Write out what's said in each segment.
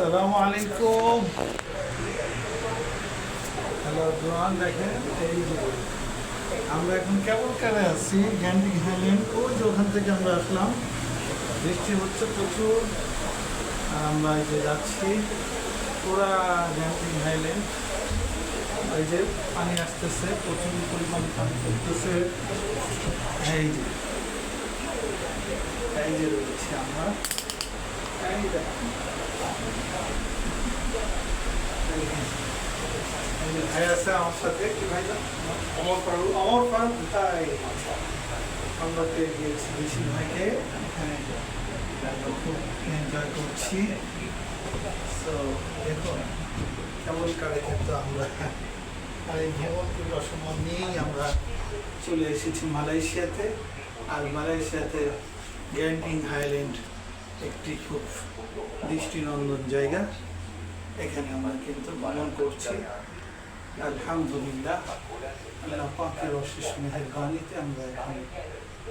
আসসালামু আলাইকুম। হ্যালো জোয়ান দেখেন এই যে আমরা এখন কেবল কারে আছি, গ্যান্ডিং হাইল্যান্ড। ওই ওখান থেকে আমরা আসলাম। বৃষ্টি হচ্ছে প্রচুর। আমরা এই যে যাচ্ছি পুরা গ্যান্ডিং হাইল্যান্ড। এই যে পানি আসতেছে, প্রচুর পরিমাণে পানি পড়তেছে। এই যে এই যে রয়েছি আমরা। আমার সাথে ভাই তাই আমরা গিয়েছি বেশি খুব এনজয় করছি কেমন আর এই নিয়েই আমরা চলে এসেছি মালয়েশিয়াতে। আর মালয়েশিয়াতে গ্যান্টিং হাইল্যান্ড একটি খুব দৃষ্টিনন্দন জায়গা। এখানে আমরা কিন্তু ভ্রমণ করছি। আলহামদুলিল্লাহ, আল্লাহ পাকের অশেষ মেহরবানিতে আমরা এখানে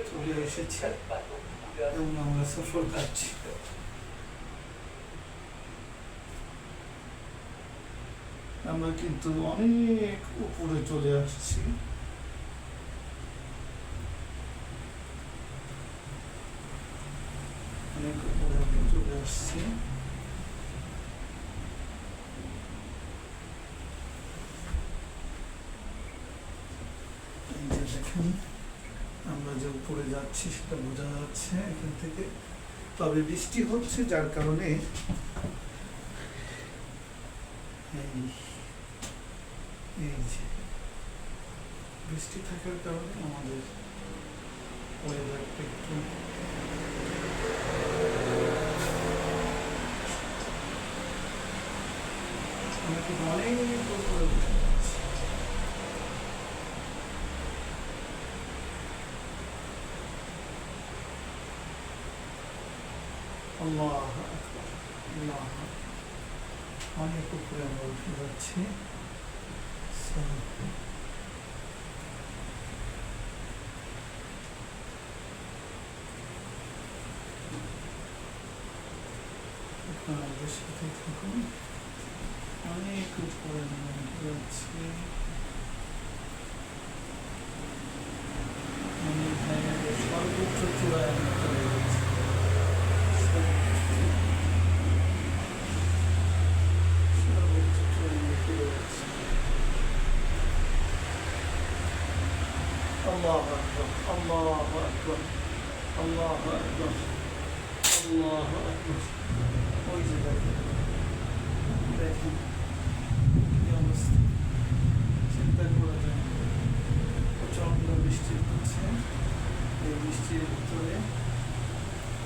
চলে এসেছি এবং আমরা সফর করছি আমরা কিন্তু অনেক উপরে চলে আসছি। অনেক উপরে আমরা চলে আসছি দেখেন আমরা যে উপরে যাচ্ছি, সেটা বোঝা যাচ্ছে এখান থেকে। তবে বৃষ্টি হচ্ছে, যার কারণে এই বৃষ্টি থাকার কারণে আমাদের ওয়েদারটা একটু আমরা কিন্তু অনেক উপরে উঠে যাচ্ছি। আল্লাহ আকবার, আল্লাহ আকবার। অনেক উপরে আমরা উঠে যাচ্ছি So, আপনারা আমাদের সাথে থাকুন অনেক উপরে আমরা উঠে যাচ্ছি অনেক জায়গায় সর্বোচ্চ চূড়ায় আমরা চলে যাচ্ছি সর্বোচ্চ চূড়ায়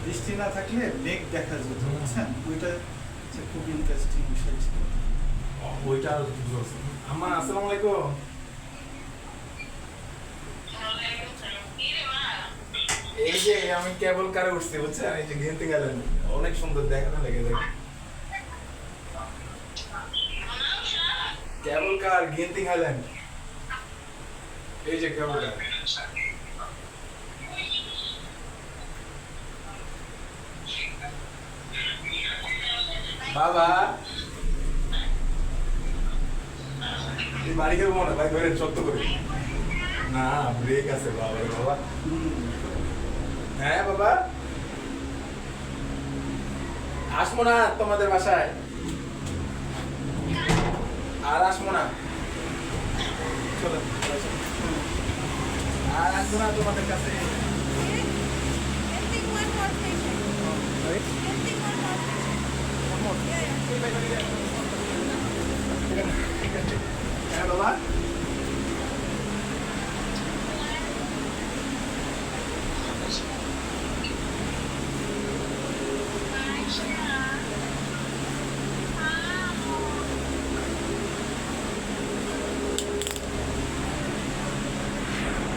বৃষ্টি না থাকলে দেখা যেত বুঝছেন ওইটা খুব ইন্টারেস্টিং বিষয় ছিল ওইটা আমার আসসালামু আলাইকুম এই যে আমি কেবল কারে উঠছি বুঝছেন? এই যে ঘেন্টে গেলেন অনেক সুন্দর দেখানো লেগে যায় কেবল কার গেন্তি হাইল্যান্ড এই যে কেবল কার বাবা। এই বাড়ি খেলব না ভাই ধরে সত্য করে। না ব্রেক আছে বাবা বাবা। হ্যাঁ বাবা। আসব না তোমাদের বাসায়। আর আসব না চলো আর আসব না তোমাদের কাছে patient. Yeah, yeah. হ্যাঁ বাবা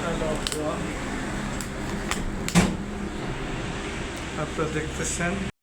হ্যালো আপনারা দেখতেছেন।